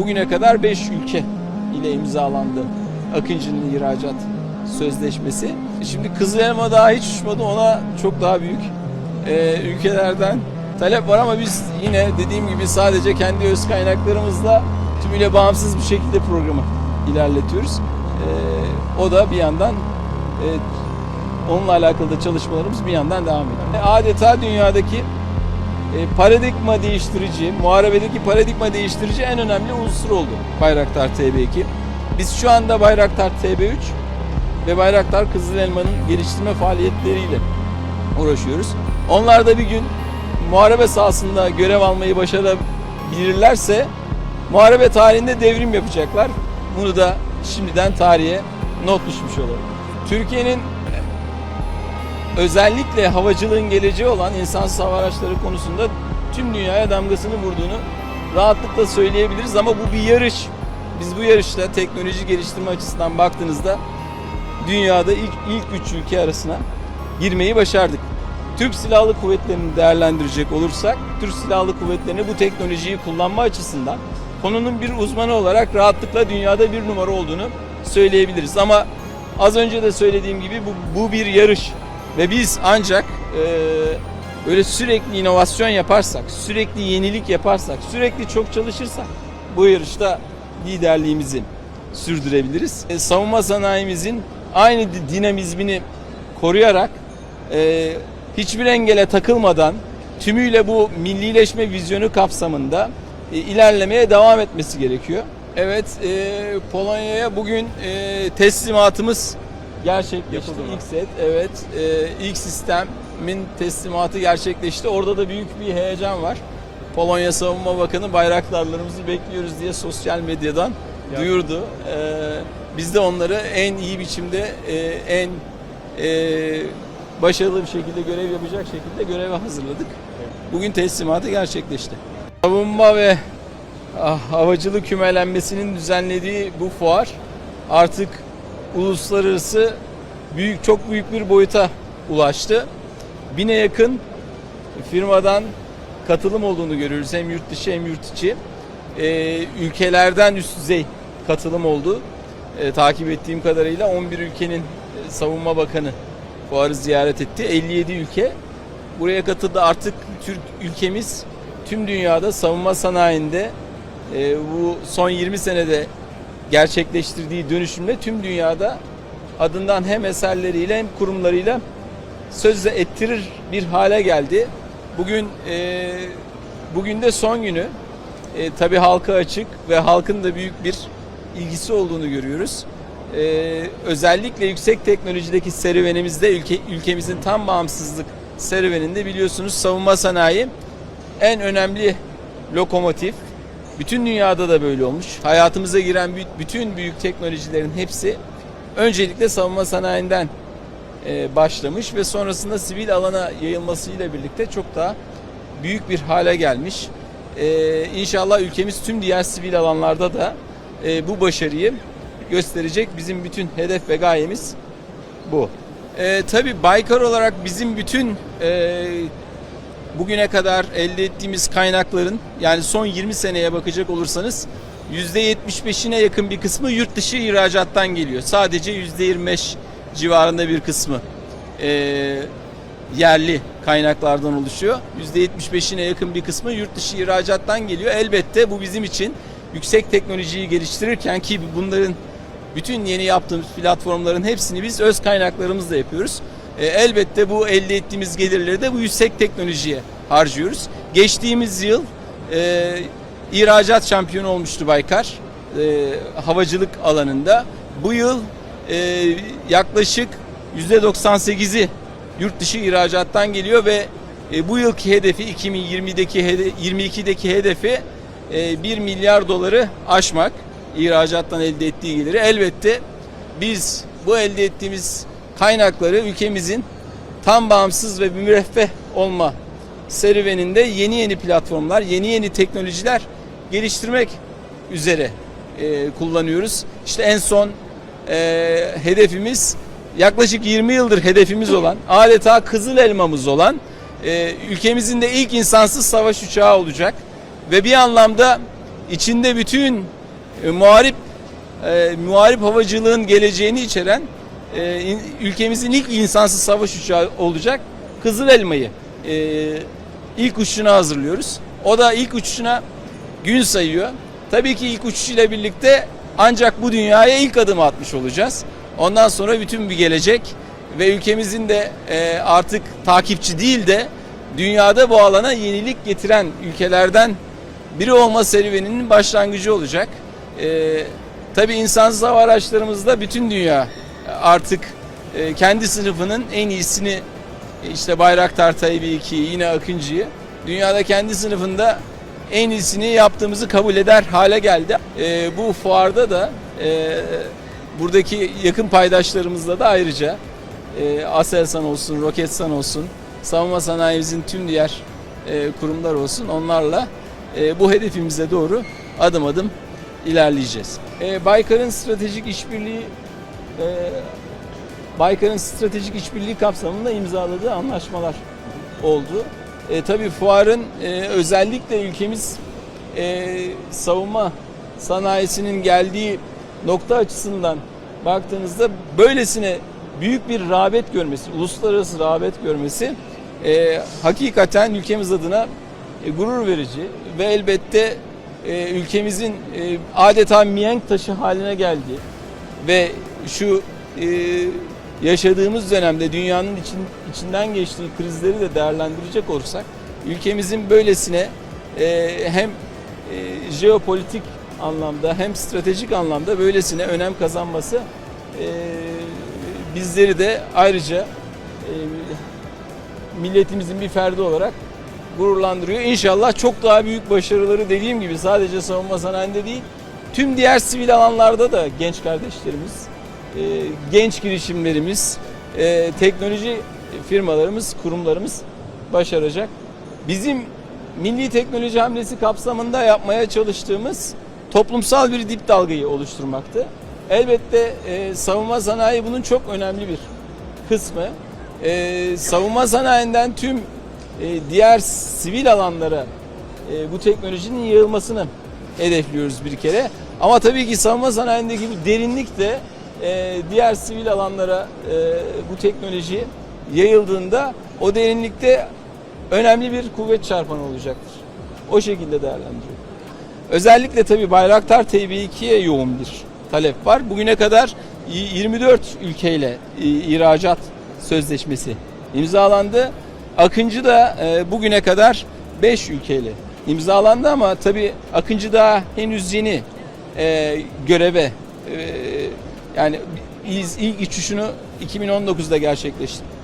bugüne kadar 5 ülke ile imzalandı Akıncı'nın ihracat sözleşmesi. Şimdi Kızıl daha hiç uçmadı ona çok daha büyük e, ülkelerden talep var ama biz yine dediğim gibi sadece kendi öz kaynaklarımızla tümüyle bağımsız bir şekilde programı ilerletiyoruz. E, o da bir yandan e, onunla alakalı da çalışmalarımız bir yandan devam ediyor. Adeta dünyadaki e, paradigma değiştirici, muharebedeki paradigma değiştirici en önemli unsur oldu Bayraktar TB2. Biz şu anda Bayraktar TB3 ve Bayraktar Kızıl Elma'nın geliştirme faaliyetleriyle uğraşıyoruz. Onlar da bir gün muharebe sahasında görev almayı başarabilirlerse muharebe tarihinde devrim yapacaklar. Bunu da şimdiden tarihe not düşmüş olalım. Türkiye'nin özellikle havacılığın geleceği olan insansız hava araçları konusunda tüm dünyaya damgasını vurduğunu rahatlıkla söyleyebiliriz ama bu bir yarış. Biz bu yarışta teknoloji geliştirme açısından baktığınızda dünyada ilk ilk üç ülke arasına girmeyi başardık. Türk Silahlı Kuvvetleri'ni değerlendirecek olursak, Türk Silahlı Kuvvetleri'ni bu teknolojiyi kullanma açısından konunun bir uzmanı olarak rahatlıkla dünyada bir numara olduğunu söyleyebiliriz. Ama az önce de söylediğim gibi bu, bu bir yarış ve biz ancak e, böyle sürekli inovasyon yaparsak, sürekli yenilik yaparsak, sürekli çok çalışırsak bu yarışta liderliğimizi sürdürebiliriz. E, savunma sanayimizin aynı di- dinamizmini koruyarak e, hiçbir engele takılmadan tümüyle bu millileşme vizyonu kapsamında e, ilerlemeye devam etmesi gerekiyor. Evet, e, Polonya'ya bugün e, teslimatımız gerçekleşti. Yapıldı mı? İlk set, evet, e, ilk sistemin teslimatı gerçekleşti. Orada da büyük bir heyecan var. Polonya Savunma Bakanı bayraktarlarımızı bekliyoruz diye sosyal medyadan Ya. duyurdu. E, biz de onları en iyi biçimde, e, en e, başarılı bir şekilde görev yapacak şekilde göreve hazırladık. Bugün teslimatı gerçekleşti. Savunma ve ah, havacılık kümelenmesinin düzenlediği bu fuar artık uluslararası büyük çok büyük bir boyuta ulaştı. Bine yakın firmadan katılım olduğunu görüyoruz. Hem yurt dışı hem yurt içi. Ee, ülkelerden üst düzey katılım oldu. Ee, takip ettiğim kadarıyla 11 ülkenin e, savunma bakanı fuarı ziyaret etti. 57 ülke buraya katıldı. Artık Türk ülkemiz tüm dünyada savunma sanayinde e, bu son 20 senede gerçekleştirdiği dönüşümle tüm dünyada adından hem eserleriyle hem kurumlarıyla söz de ettirir bir hale geldi. Bugün e, bugün de son günü. E, tabii halka açık ve halkın da büyük bir ilgisi olduğunu görüyoruz. E, özellikle yüksek teknolojideki serüvenimizde ülke, ülkemizin tam bağımsızlık serüveninde biliyorsunuz savunma sanayi en önemli lokomotif. Bütün dünyada da böyle olmuş. Hayatımıza giren bü- bütün büyük teknolojilerin hepsi öncelikle savunma sanayinden e, başlamış ve sonrasında sivil alana yayılmasıyla birlikte çok daha büyük bir hale gelmiş. E, İnşallah ülkemiz tüm diğer sivil alanlarda da e, bu başarıyı gösterecek. Bizim bütün hedef ve gayemiz bu. E, tabii Baykar olarak bizim bütün bugüne kadar elde ettiğimiz kaynakların yani son 20 seneye bakacak olursanız %75'ine yakın bir kısmı yurt dışı ihracattan geliyor. Sadece %25 civarında bir kısmı eee, yerli kaynaklardan oluşuyor. %75'ine yakın bir kısmı yurt dışı ihracattan geliyor. Elbette bu bizim için yüksek teknolojiyi geliştirirken ki bunların bütün yeni yaptığımız platformların hepsini biz öz kaynaklarımızla yapıyoruz. E, elbette bu elde ettiğimiz gelirleri de bu yüksek teknolojiye harcıyoruz. Geçtiğimiz yıl e, ihracat şampiyonu olmuştu Baykar e, havacılık alanında. Bu yıl e, yaklaşık %98'i yurt dışı ihracattan geliyor ve e, bu yılki hedefi 2020'deki hede- 22'deki hedefi e, 1 milyar doları aşmak ihracattan elde ettiği geliri. Elbette biz bu elde ettiğimiz kaynakları ülkemizin tam bağımsız ve müreffeh olma serüveninde yeni yeni platformlar, yeni yeni teknolojiler geliştirmek üzere e, kullanıyoruz. İşte en son e, hedefimiz yaklaşık 20 yıldır hedefimiz olan, adeta kızıl elmamız olan e, ülkemizin de ilk insansız savaş uçağı olacak ve bir anlamda içinde bütün e, muharip e, muharip havacılığın geleceğini içeren e, in- ülkemizin ilk insansız savaş uçağı olacak Kızıl Elma'yı e, ilk uçuşuna hazırlıyoruz. O da ilk uçuşuna gün sayıyor. Tabii ki ilk uçuşuyla birlikte ancak bu dünyaya ilk adımı atmış olacağız. Ondan sonra bütün bir gelecek ve ülkemizin de e, artık takipçi değil de dünyada bu alana yenilik getiren ülkelerden biri olma serüveninin başlangıcı olacak. E, tabii insansız hava araçlarımızda bütün dünya artık e, kendi sınıfının en iyisini işte Bayraktar Tayyip 2 yine Akıncı'yı dünyada kendi sınıfında en iyisini yaptığımızı kabul eder hale geldi. E, bu fuarda da e, buradaki yakın paydaşlarımızla da ayrıca Aselsan olsun, Roketsan olsun, savunma sanayimizin tüm diğer kurumlar olsun onlarla bu hedefimize doğru adım adım ilerleyeceğiz. Baykar'ın stratejik işbirliği Baykar'ın stratejik işbirliği kapsamında imzaladığı anlaşmalar oldu. E, tabii fuarın e, özellikle ülkemiz e, savunma sanayisinin geldiği nokta açısından baktığınızda böylesine büyük bir rağbet görmesi, uluslararası rağbet görmesi e, hakikaten ülkemiz adına e, gurur verici ve elbette e, ülkemizin e, adeta mihenk taşı haline geldi ve şu e, yaşadığımız dönemde dünyanın için, içinden geçtiği krizleri de değerlendirecek olursak ülkemizin böylesine e, hem e, jeopolitik anlamda hem stratejik anlamda böylesine önem kazanması e, bizleri de ayrıca e, milletimizin bir ferdi olarak gururlandırıyor. İnşallah çok daha büyük başarıları dediğim gibi sadece savunma sanayinde değil tüm diğer sivil alanlarda da genç kardeşlerimiz, genç girişimlerimiz, e, teknoloji firmalarımız, kurumlarımız başaracak. Bizim milli teknoloji hamlesi kapsamında yapmaya çalıştığımız toplumsal bir dip dalgayı oluşturmaktı. Elbette e, savunma sanayi bunun çok önemli bir kısmı. E, savunma sanayinden tüm diğer sivil alanlara bu teknolojinin yayılmasını hedefliyoruz bir kere. Ama tabii ki savunma sanayindeki bu derinlik de e, diğer sivil alanlara e, bu teknoloji yayıldığında o derinlikte önemli bir kuvvet çarpanı olacaktır. O şekilde değerlendiriyorum. Özellikle tabii Bayraktar TB2'ye yoğun bir talep var. Bugüne kadar 24 ülkeyle e, ihracat sözleşmesi imzalandı. Akıncı da e, bugüne kadar 5 ülkeyle imzalandı ama tabii Akıncı daha henüz yeni göreve yani ilk uçuşunu 2019'da gerçekleştirdik.